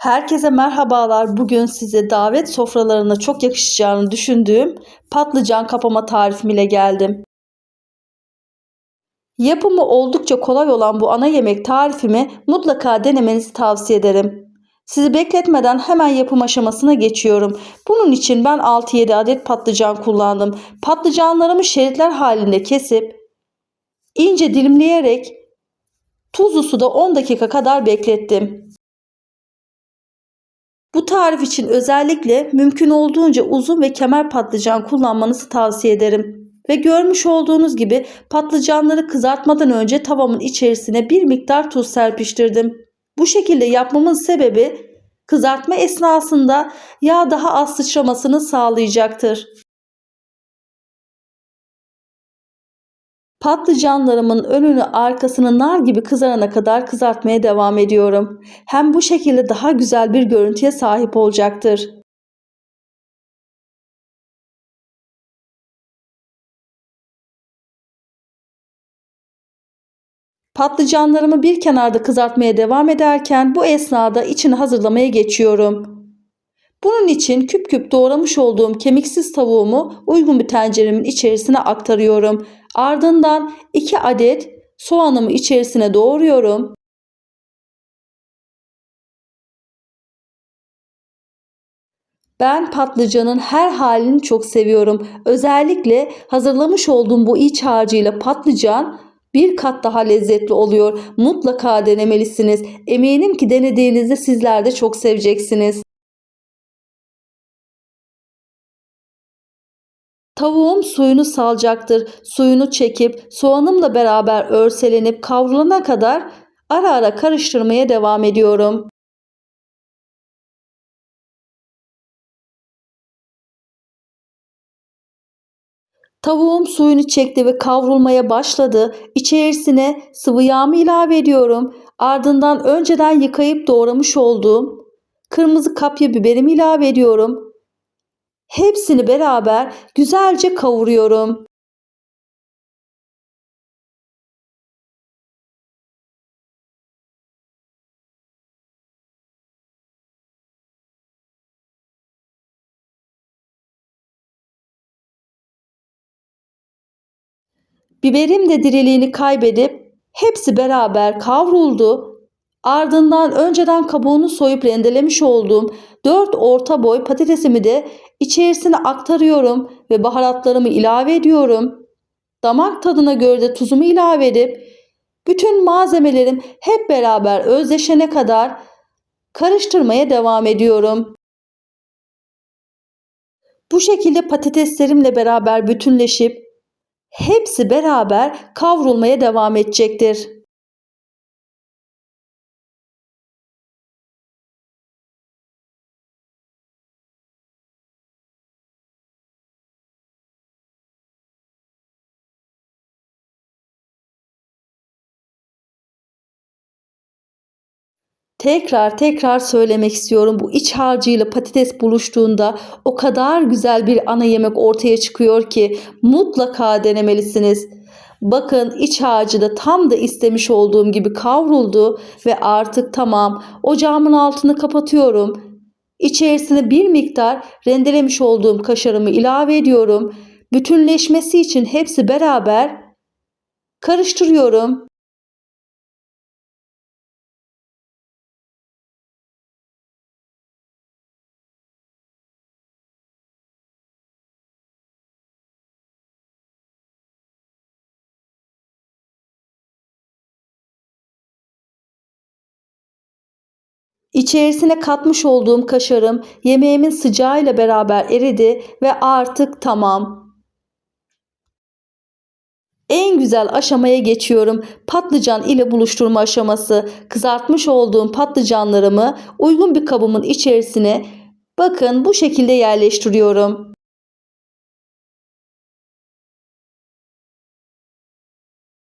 Herkese merhabalar. Bugün size davet sofralarına çok yakışacağını düşündüğüm patlıcan kapama tarifim ile geldim. Yapımı oldukça kolay olan bu ana yemek tarifimi mutlaka denemenizi tavsiye ederim. Sizi bekletmeden hemen yapım aşamasına geçiyorum. Bunun için ben 6-7 adet patlıcan kullandım. Patlıcanlarımı şeritler halinde kesip ince dilimleyerek tuzlu suda 10 dakika kadar beklettim. Bu tarif için özellikle mümkün olduğunca uzun ve kemer patlıcan kullanmanızı tavsiye ederim. Ve görmüş olduğunuz gibi patlıcanları kızartmadan önce tavamın içerisine bir miktar tuz serpiştirdim. Bu şekilde yapmamın sebebi kızartma esnasında yağ daha az sıçramasını sağlayacaktır. Patlıcanlarımın önünü arkasını nar gibi kızarana kadar kızartmaya devam ediyorum. Hem bu şekilde daha güzel bir görüntüye sahip olacaktır. Patlıcanlarımı bir kenarda kızartmaya devam ederken bu esnada içini hazırlamaya geçiyorum. Bunun için küp küp doğramış olduğum kemiksiz tavuğumu uygun bir tenceremin içerisine aktarıyorum. Ardından 2 adet soğanımı içerisine doğruyorum. Ben patlıcanın her halini çok seviyorum. Özellikle hazırlamış olduğum bu iç harcıyla patlıcan bir kat daha lezzetli oluyor. Mutlaka denemelisiniz. Eminim ki denediğinizde sizler de çok seveceksiniz. Tavuğum suyunu salacaktır. Suyunu çekip soğanımla beraber örselenip kavrulana kadar ara ara karıştırmaya devam ediyorum. Tavuğum suyunu çekti ve kavrulmaya başladı. İçerisine sıvı yağımı ilave ediyorum. Ardından önceden yıkayıp doğramış olduğum kırmızı kapya biberimi ilave ediyorum. Hepsini beraber güzelce kavuruyorum. Biberim de diriliğini kaybedip hepsi beraber kavruldu. Ardından önceden kabuğunu soyup rendelemiş olduğum 4 orta boy patatesimi de içerisine aktarıyorum ve baharatlarımı ilave ediyorum. Damak tadına göre de tuzumu ilave edip bütün malzemelerim hep beraber özleşene kadar karıştırmaya devam ediyorum. Bu şekilde patateslerimle beraber bütünleşip hepsi beraber kavrulmaya devam edecektir. Tekrar tekrar söylemek istiyorum. Bu iç harcıyla patates buluştuğunda o kadar güzel bir ana yemek ortaya çıkıyor ki mutlaka denemelisiniz. Bakın iç harcı da tam da istemiş olduğum gibi kavruldu ve artık tamam. Ocağımın altını kapatıyorum. İçerisine bir miktar rendelemiş olduğum kaşarımı ilave ediyorum. Bütünleşmesi için hepsi beraber karıştırıyorum. İçerisine katmış olduğum kaşarım yemeğimin sıcağıyla beraber eridi ve artık tamam. En güzel aşamaya geçiyorum. Patlıcan ile buluşturma aşaması. Kızartmış olduğum patlıcanlarımı uygun bir kabımın içerisine bakın bu şekilde yerleştiriyorum.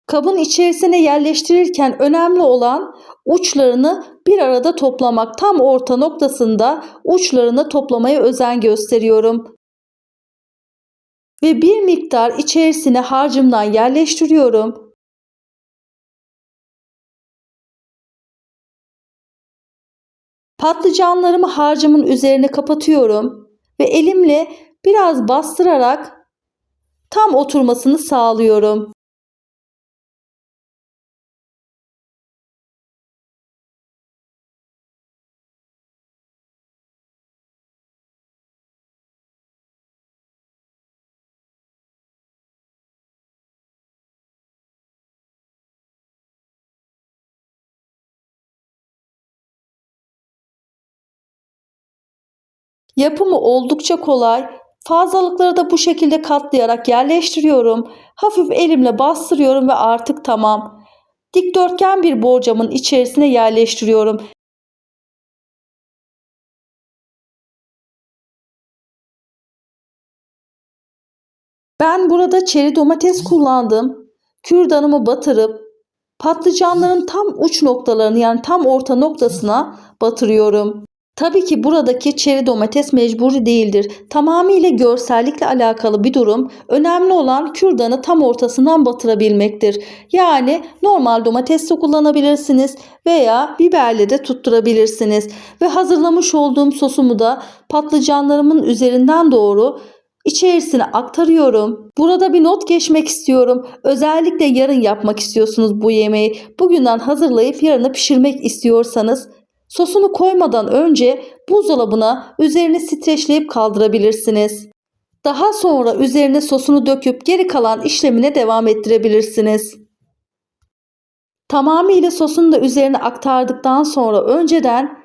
Kabın içerisine yerleştirirken önemli olan uçlarını bir arada toplamak. Tam orta noktasında uçlarını toplamaya özen gösteriyorum. Ve bir miktar içerisine harcımdan yerleştiriyorum. Patlıcanlarımı harcımın üzerine kapatıyorum ve elimle biraz bastırarak tam oturmasını sağlıyorum. Yapımı oldukça kolay. Fazlalıkları da bu şekilde katlayarak yerleştiriyorum. Hafif elimle bastırıyorum ve artık tamam. Dikdörtgen bir borcamın içerisine yerleştiriyorum. Ben burada çeri domates kullandım. Kürdanımı batırıp patlıcanların tam uç noktalarını yani tam orta noktasına batırıyorum. Tabii ki buradaki çeri domates mecburi değildir. Tamamıyla görsellikle alakalı bir durum. Önemli olan kürdanı tam ortasından batırabilmektir. Yani normal domates de kullanabilirsiniz veya biberle de tutturabilirsiniz. Ve hazırlamış olduğum sosumu da patlıcanlarımın üzerinden doğru içerisine aktarıyorum. Burada bir not geçmek istiyorum. Özellikle yarın yapmak istiyorsunuz bu yemeği. Bugünden hazırlayıp yarına pişirmek istiyorsanız Sosunu koymadan önce buzdolabına üzerine streçleyip kaldırabilirsiniz. Daha sonra üzerine sosunu döküp geri kalan işlemine devam ettirebilirsiniz. Tamamıyla sosunu da üzerine aktardıktan sonra önceden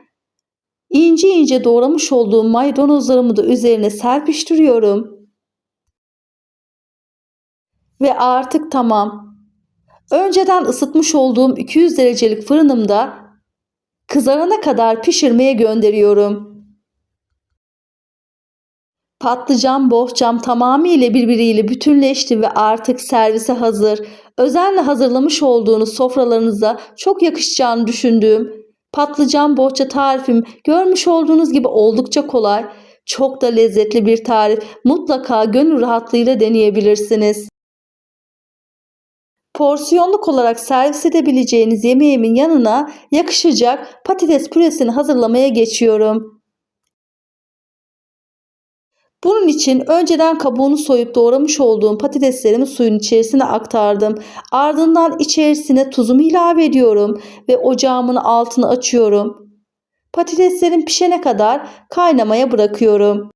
ince ince doğramış olduğum maydanozlarımı da üzerine serpiştiriyorum. Ve artık tamam. Önceden ısıtmış olduğum 200 derecelik fırınımda Kızarana kadar pişirmeye gönderiyorum. Patlıcan bohçam tamamıyla birbiriyle bütünleşti ve artık servise hazır. Özenle hazırlamış olduğunuz sofralarınıza çok yakışacağını düşündüğüm patlıcan bohça tarifim görmüş olduğunuz gibi oldukça kolay. Çok da lezzetli bir tarif. Mutlaka gönül rahatlığıyla deneyebilirsiniz. Porsiyonluk olarak servis edebileceğiniz yemeğimin yanına yakışacak patates püresini hazırlamaya geçiyorum. Bunun için önceden kabuğunu soyup doğramış olduğum patateslerimi suyun içerisine aktardım. Ardından içerisine tuzumu ilave ediyorum ve ocağımın altını açıyorum. Patateslerim pişene kadar kaynamaya bırakıyorum.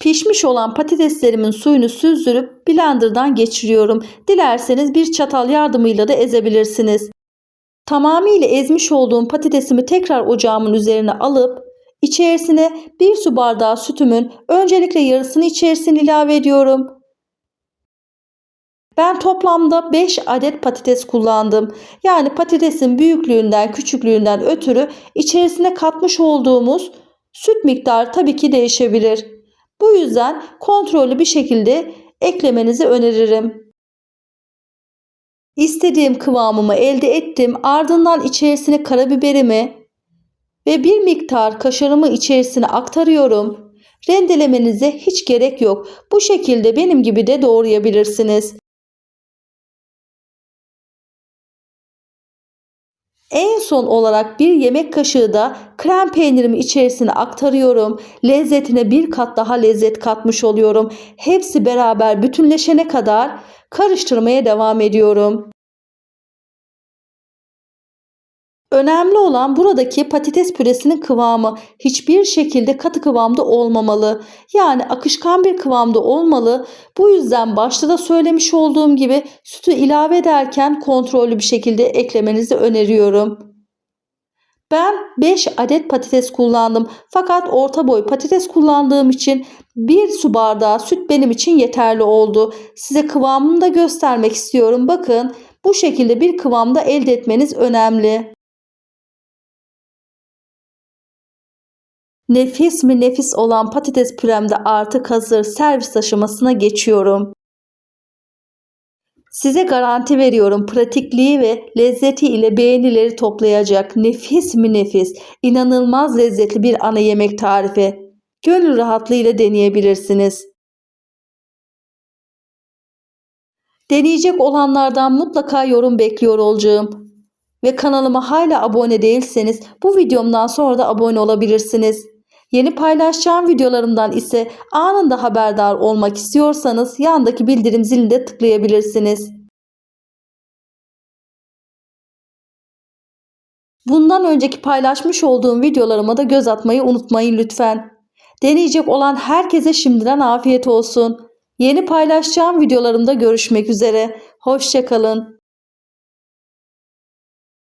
Pişmiş olan patateslerimin suyunu süzdürüp blenderdan geçiriyorum. Dilerseniz bir çatal yardımıyla da ezebilirsiniz. Tamamıyla ezmiş olduğum patatesimi tekrar ocağımın üzerine alıp içerisine bir su bardağı sütümün öncelikle yarısını içerisine ilave ediyorum. Ben toplamda 5 adet patates kullandım. Yani patatesin büyüklüğünden, küçüklüğünden ötürü içerisine katmış olduğumuz süt miktarı tabii ki değişebilir. Bu yüzden kontrollü bir şekilde eklemenizi öneririm. İstediğim kıvamımı elde ettim. Ardından içerisine karabiberimi ve bir miktar kaşarımı içerisine aktarıyorum. Rendelemenize hiç gerek yok. Bu şekilde benim gibi de doğrayabilirsiniz. En son olarak bir yemek kaşığı da krem peynirimi içerisine aktarıyorum. Lezzetine bir kat daha lezzet katmış oluyorum. Hepsi beraber bütünleşene kadar karıştırmaya devam ediyorum. Önemli olan buradaki patates püresinin kıvamı hiçbir şekilde katı kıvamda olmamalı. Yani akışkan bir kıvamda olmalı. Bu yüzden başta da söylemiş olduğum gibi sütü ilave ederken kontrollü bir şekilde eklemenizi öneriyorum. Ben 5 adet patates kullandım. Fakat orta boy patates kullandığım için 1 su bardağı süt benim için yeterli oldu. Size kıvamını da göstermek istiyorum. Bakın bu şekilde bir kıvamda elde etmeniz önemli. Nefis mi nefis olan patates pürem de artık hazır servis aşamasına geçiyorum. Size garanti veriyorum pratikliği ve lezzeti ile beğenileri toplayacak nefis mi nefis, inanılmaz lezzetli bir ana yemek tarifi. Gönül rahatlığıyla deneyebilirsiniz. Deneyecek olanlardan mutlaka yorum bekliyor olacağım. ve kanalıma hala abone değilseniz bu videomdan sonra da abone olabilirsiniz. Yeni paylaşacağım videolarımdan ise anında haberdar olmak istiyorsanız yandaki bildirim zilini de tıklayabilirsiniz. Bundan önceki paylaşmış olduğum videolarıma da göz atmayı unutmayın lütfen. Deneyecek olan herkese şimdiden afiyet olsun. Yeni paylaşacağım videolarımda görüşmek üzere. Hoşçakalın.